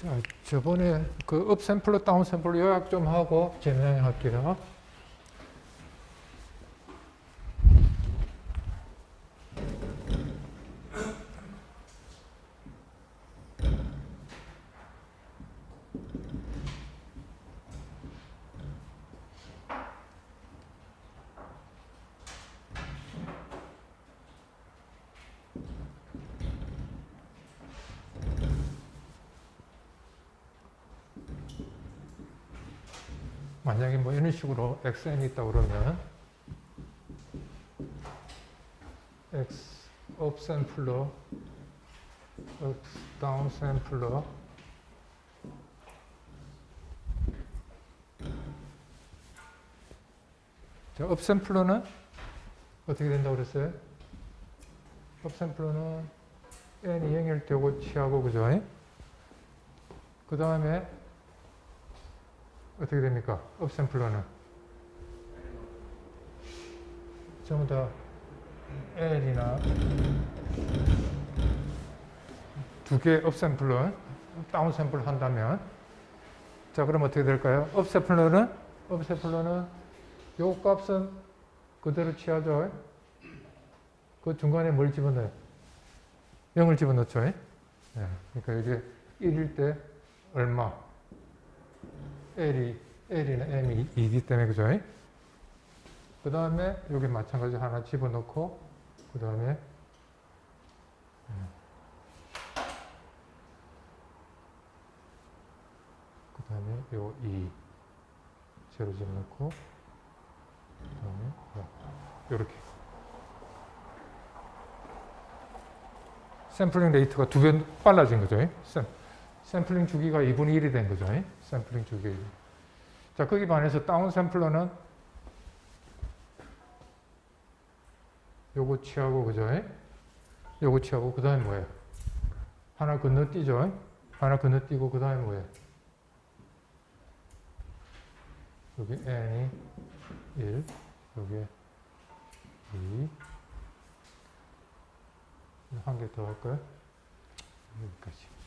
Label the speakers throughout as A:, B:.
A: 자, 저번에 그 업 샘플러 다운 샘플러 요약 좀 하고 진행할게요. 만약에 뭐 이런 식으로 xn이 있다 그러면 x 업 샘플러 x 다운 샘플러 자, 업 샘플러는 어떻게 된다고 그랬어요? 업 샘플러는 n이 0일 때고 취하고 그죠? 그 다음에 어떻게 됩니까? 업샘플러는 전부 다 L이나 두개 업샘플러 다운 샘플 한다면 자 그럼 어떻게 될까요? 업샘플러는 업샘플러는 요 값은 그대로 취하죠. 그 중간에 뭘 집어넣어요? 0을 집어넣죠. 예, 그러니까 이게 1일 때 얼마? L이, L이나 M이 2기 때문에, 그죠? 그 다음에 여기 마찬가지 하나 집어넣고, 그 다음에, 그 다음에 요 2, 제로 집어넣고, 그 다음에, 요렇게. 샘플링 레이트가 두 배 빨라진 거죠. 샘, 샘플링 주기가 2분의 1이 된 거죠. 샘플링 주기. 자, 거기 반해서 다운 샘플러는 요거 취하고, 그죠? 요거 취하고, 그 다음에 뭐예요? 하나 건너뛰죠? 하나 건너뛰고, 그 다음에 뭐예요? 여기 n이 1, 여기 2, 한 개 더 할까요? 여기까지.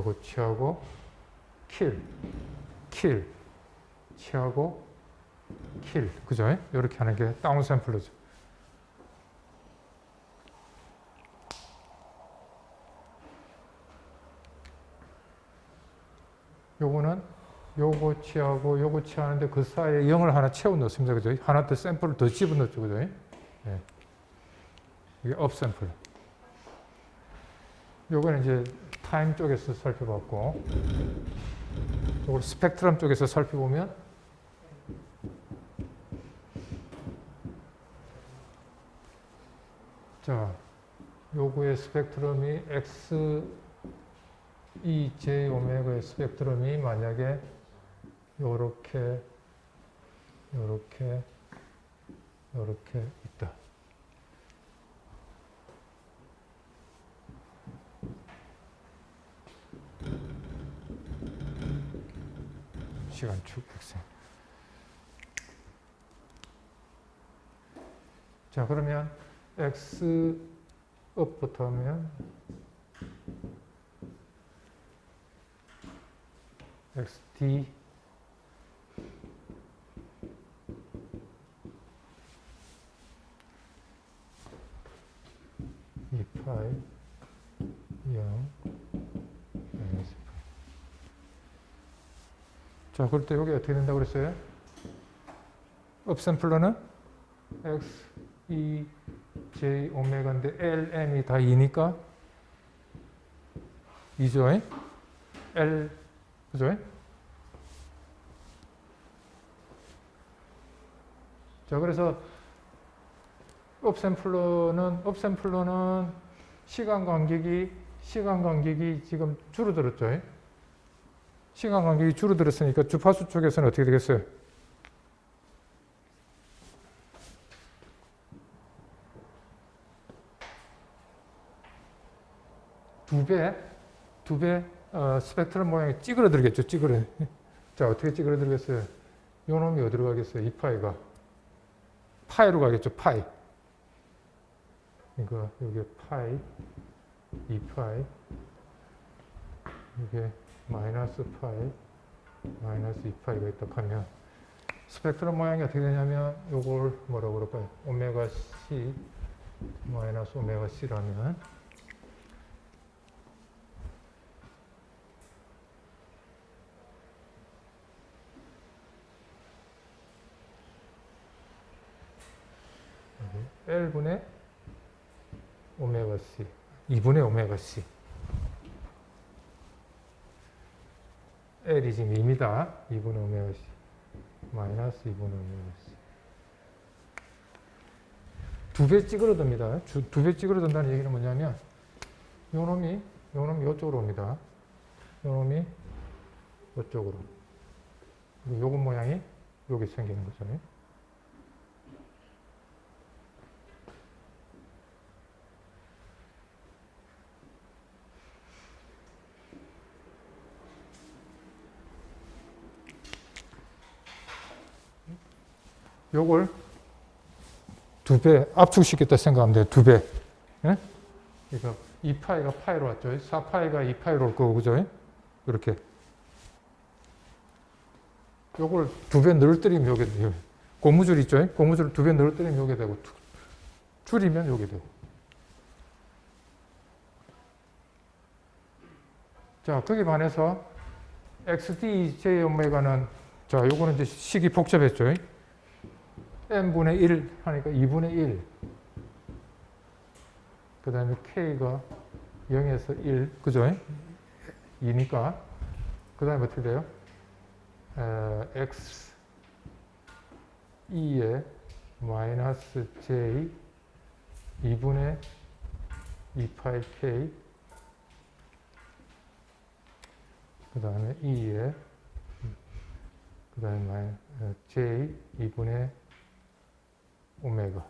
A: 요거 취하고 킬, 킬, 취하고 킬, 그죠? 이렇게 하는 게 다운 샘플러죠. 요거는 요거 취하고 요거 취하는데 그 사이에 0을 하나 채워 넣습니다. 그죠? 하나 더 샘플을 더 집어넣죠. 그죠? 예. 이게 업 샘플. 요거는 이제 타임 쪽에서 살펴봤고 요걸 스펙트럼 쪽에서 살펴보면 자, 요거의 스펙트럼이 x 이 j 오메가의 스펙트럼이 만약에 요렇게 요렇게 요렇게 있다. 시간축 학생. 자, 그러면 x 업부터 하면 xt 이파이 0 마이너스 파이. 자, 그럴 때 여기 어떻게 된다고 그랬어요? 업샘플러는 x, e, j, 오메가인데 l, m이 다 2니까 2죠? l 그죠? 자, 그래서 업샘플러는 업샘플러는 시간 간격이 시간 간격이 지금 줄어들었죠. 시간 간격이 줄어들었으니까 주파수 쪽에서는 어떻게 되겠어요? 두 배, 두 배, 어, 스펙트럼 모양이 찌그러들겠죠. 찌그러. 자, 어떻게 찌그러들겠어요? 요 놈이 어디로 가겠어요? 2파이가. 파이로 가겠죠, 파이. 그러니까 여기 파이, 2파이, 이게 마이너스 파이, 마이너스 2파이가 있다 하면 스펙트럼 모양이 어떻게 되냐면 요걸 뭐라고 그럴까요? 오메가 C 마이너스 오메가 C라면 L분의 오메가 C 2분의 오메가 C L이 지금 2입니다. 2분의 오메가 C 마이너스 2분의 오메가 C 두 배 찌그러듭니다. 두 배 찌그러든다는 얘기는 뭐냐면 요 놈이 요 놈이 이쪽으로 옵니다. 요 놈이 그리고 요거 모양이 여기 생기는 거죠. 요걸 두 배 압축시켰다 생각하면 돼요. 두 배. 예? 그러니까 2파이가 파이로 왔죠. 4파이가 2파이로 올 거고, 그죠? 이렇게. 요걸 두 배 늘뜨리면 요게 돼요. 고무줄 있죠? 고무줄을 두배 늘뜨리면 요게 되고, 두- 줄이면 요게 되고. 자, 거기에 반해서 XD, J오메가는, 자, 요거는 이제 식이 복잡했죠? N분의 1 하니까 2분의 1. 그 다음에 k가 0에서 1, 그죠? 2니까. 그 다음에 어떻게 돼요? 에, x 2에 마이너스 j 2분의 2파이 k 그 다음에 2에 그 다음에 어, j 2분의 오메가.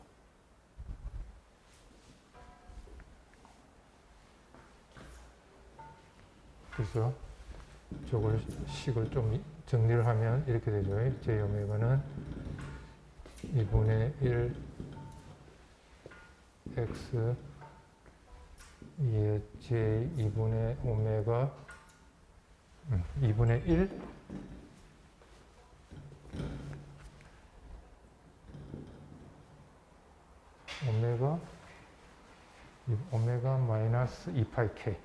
A: 그래서 저걸 식을 좀 정리를 하면 이렇게 되죠. j 오메가는 2분의 1 x 2의 j 2분의 오메가 음, 2분의 1 오메가 이 오메가 마이너스 2파이 k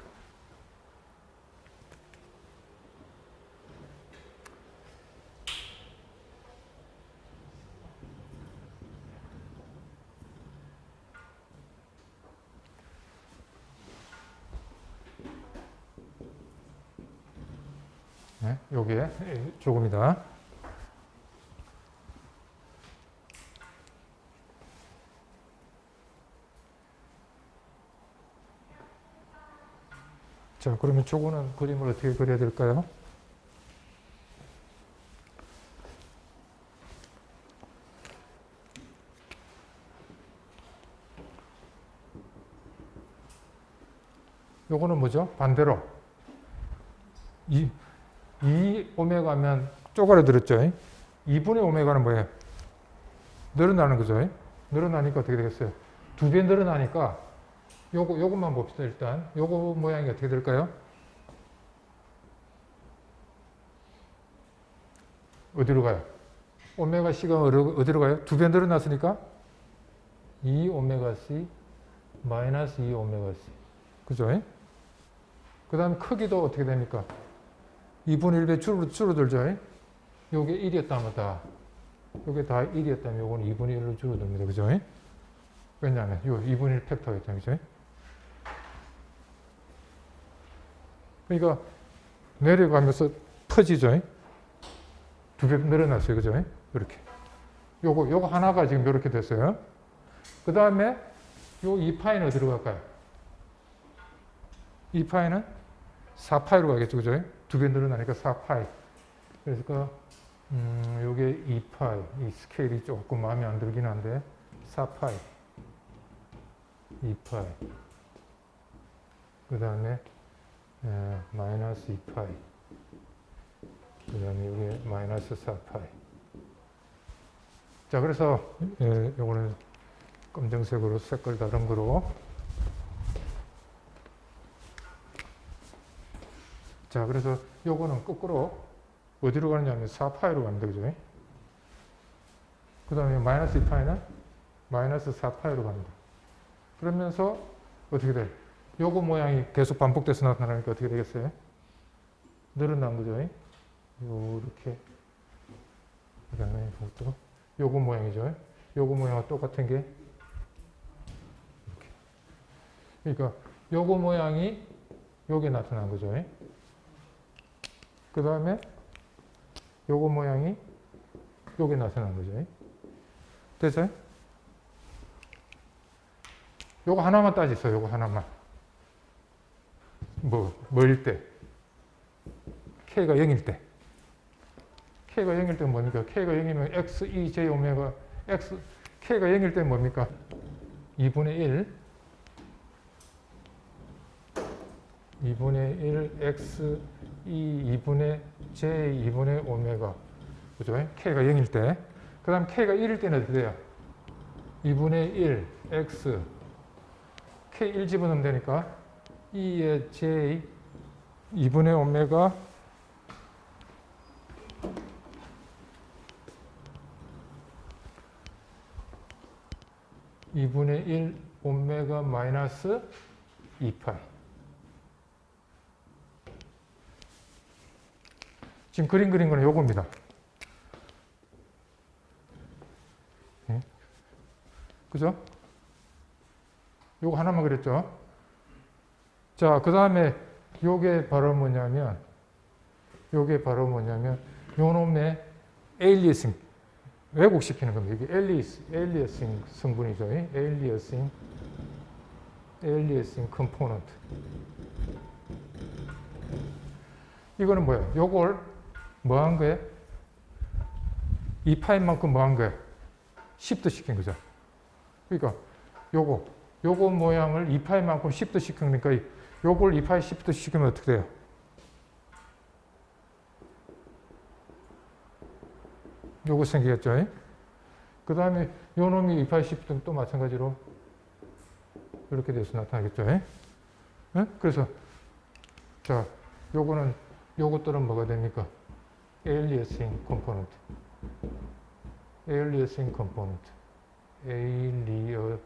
A: 네, 요게 조금이다. 자, 그러면 저거는 그림을 어떻게 그려야 될까요? 요거는 뭐죠? 반대로. 이, 이 오메가면 쪼그라들었죠? 2분의 오메가는 뭐예요? 늘어나는 거죠? 늘어나니까 어떻게 되겠어요? 두 배 늘어나니까 요거, 요것만 봅시다, 일단. 요거 모양이 어떻게 될까요? 어디로 가요? 오메가 C가 어디로, 가요? 두 배 늘어났으니까 2 오메가 C 마이너스 2 오메가 C. 그죠? 그 다음에 크기도 어떻게 됩니까? 2분의 1배 줄어, 줄어들죠? 요게 1이었다면 다, 요게 다 1이었다면 요거는 2분의 1로 줄어듭니다. 그죠? 왜냐하면 요 2분의 1 팩터가 있잖아요. 그죠? 그러니까 내려가면서 퍼지죠. 두 배 늘어났어요. 그죠? 이렇게. 요거, 요거 하나가 지금 이렇게 됐어요. 그 다음에 요 2파이는 어디로 갈까요? 2파이는 4파이로 가겠죠. 그죠? 두 배 늘어나니까 4파이. 그래서 음, 요게 2파이. 이 스케일이 조금 마음에 안 들긴 한데 4파이. 2파이. 그 다음에 에, 마이너스 2파이. 그그 다음에 여기 마이너스 4파이. 자, 그래서, 예, 요거는 검정색으로 색깔 다른 거로. 자, 그래서 요거는 거꾸로 어디로 가느냐면 4파이로 갑니다. 그죠? 그 다음에 마이너스 2파이는 마이너스 4파이로 갑니다. 그러면서 어떻게 돼? 요거 모양이 계속 반복돼서 나타나니까 어떻게 되겠어요? 늘어난 거죠. 요렇게. 그 다음에 이것도 요거 모양이죠. 요거 모양과 똑같은 게. 그러니까 요거 모양이 요게 나타난 거죠. 그 다음에 요거 모양이 요게 나타난 거죠. 됐어요? 요거 하나만 따지세요. 요거 하나만. 뭐, 뭐일 때? K가 0일 때. K가 0일 때 뭡니까? K가 0이면 X, E, J, 오메가, X, K가 0일 때 뭡니까? 2분의 1. 2분의 1, X, E, 2분의 J, 2분의 오메가. 그죠? K가 0일 때. 그 다음 K가 1일 때는 어떻게 돼요? 2분의 1, X, K 1 집어넣으면 되니까 2의 J 2분의 오메가 이분의 1 오메가 마이너스 2파이 지금 그림 그린 거는 요겁니다. 예? 그죠? 요거 하나만 그랬죠? 자, 그 다음에 요게 바로 뭐냐면, 요게 바로 뭐냐면, 요 놈의 에일리어싱, 왜곡시키는 겁니다. 이게 에일리스, 에일리어싱 성분이죠. 에일리어싱, 에일리어싱 컴포넌트. 이거는 뭐야? 요걸 뭐 한 거예요? 이 파일만큼 뭐 한 거예요? 시프트 시킨 거죠. 그러니까 요거, 요거 모양을 2파이만큼 시프트 시키니까 요걸 2파이 시프트 시키면 어떻게 돼요? 요거 생기겠죠? 그 다음에 요 놈이 2파이 시프트는 또 마찬가지로 이렇게 돼서 나타나겠죠? 예? 그래서 자, 요거는 요것들은 뭐가 됩니까? 컴포넌트. 에일리어싱 컴포넌트. 에일리어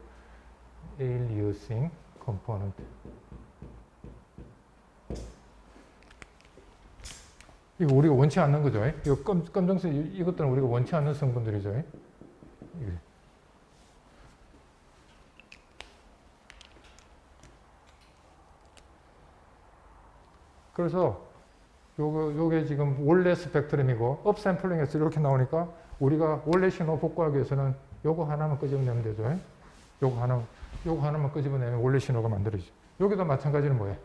A: aliasing component. 이거 우리가 원치 않는 거죠. 이거 검, 검정색 이- 이것들은 우리가 원치 않는 성분들이죠. 그래서 요거 요게 지금 원래 스펙트럼이고 업샘플링에서 이렇게 나오니까 우리가 원래 신호 복구하기 위해서는 요거 하나만 끄집어내면 되죠. 요거 하나, 요거 하나만 끄집어내면 원래 신호가 만들어지죠. 여기도 마찬가지는 뭐예요?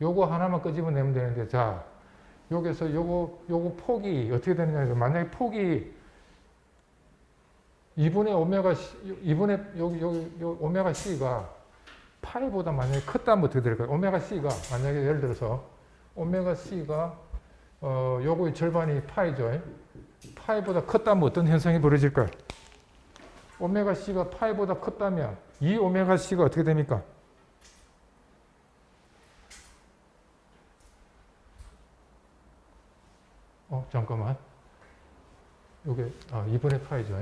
A: 요거 하나만 끄집어내면 되는데, 자, 여기서 요거, 요거 폭이 어떻게 되느냐. 만약에 폭이 2분의 오메가, C, 2분의, 여기, 여기, 요 오메가 C가 파이보다 만약에 컸다면 어떻게 될까요? 오메가 C가, 만약에 예를 들어서, 오메가 C가, 어, 요거의 절반이 파이죠. 파이보다 컸다면 어떤 현상이 벌어질까요? 오메가 C가 파이보다 컸다면 이 오메가 C가 어떻게 됩니까? 잠깐만. 요게, 아, 2분의 파이죠.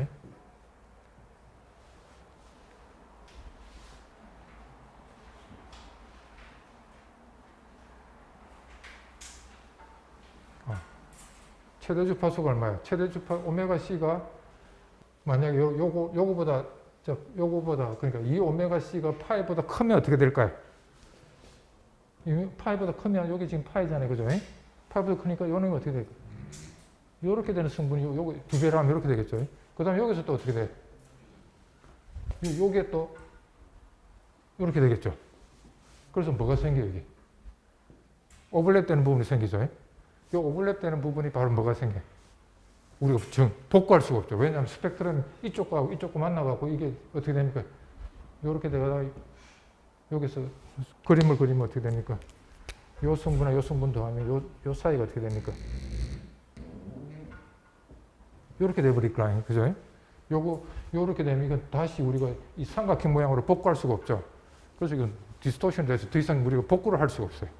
A: 아, 최대 주파수가 얼마야? 최대 주파, 오메가 C가 만약에 요, 요거, 요거보다, 저, 요거보다, 그러니까 이 오메가 C가 파이보다 크면 어떻게 될까요? 이 파이보다 크면 여기 지금 파이잖아요. 그죠? 파이보다 크니까 요놈이 어떻게 될까요? 요렇게 되는 성분이 요, 요거 두 배로 하면 이렇게 되겠죠? 그 다음에 여기서 또 어떻게 돼? 요, 요게 또 요렇게 되겠죠? 그래서 뭐가 생겨요, 여기? 오버랩 되는 부분이 생기죠? 요 오버랩 되는 부분이 바로 뭐가 생겨요? 우리가 정, 복구할 수가 없죠. 왜냐하면 스펙트럼 이쪽과 이쪽과 만나갖고 이게 어떻게 됩니까? 이렇게 되다가 여기서 그림을 그리면 어떻게 됩니까? 요 성분과 요 성분 더하면 요, 요 사이가 어떻게 됩니까? 이렇게 돼버릴 거 아니에요. 그죠? 요거, 요렇게 되면 이건 다시 우리가 이 삼각형 모양으로 복구할 수가 없죠. 그래서 이건 디스토션 돼서 더 이상 우리가 복구를 할 수가 없어요.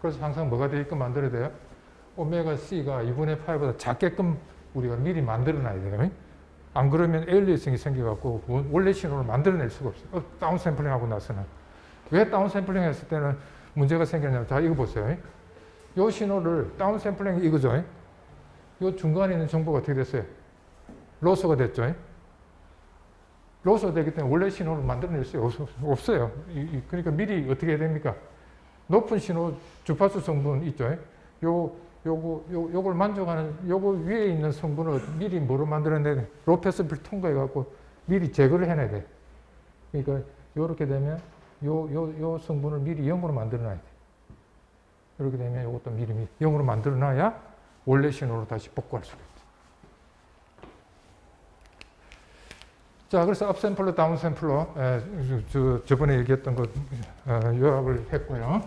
A: 그래서 항상 뭐가 되게끔 만들어야 돼요? 오메가 C가 2분의 파이보다 작게끔 우리가 미리 만들어 놔야 돼요. 안 그러면 에일리성이 생겨갖고 원- 원래 신호를 만들어낼 수가 없어요. 어, 다운 샘플링 하고 나서는. 왜 다운 샘플링 했을 때는 문제가 생겼냐면, 자, 이거 보세요. 요 신호를 다운 샘플링 이거죠. 요 중간에 있는 정보가 어떻게 됐어요? 로스가 됐죠. 로스가 되기 때문에 원래 신호를 만들어낼 수 없- 이- 그러니까 미리 어떻게 해야 됩니까? 높은 신호 주파수 성분 있죠. 요, 요거, 요, 요걸 만족하는, 요거 위에 있는 성분을 미리 뭐로 만들어내야 돼? 로페스를 통과해갖고 미리 제거를 해놔야 돼. 그러니까 요렇게 되면 요, 요, 요 성분을 미리 0으로 만들어놔야 돼. 이렇게 되면 요것도 미리 0으로 만들어놔야 원래 신호로 다시 복구할 수가 있죠. 자, 그래서 업샘플러, 다운샘플러, 에, 저, 저번에 얘기했던 거 어, 요약을 했고요.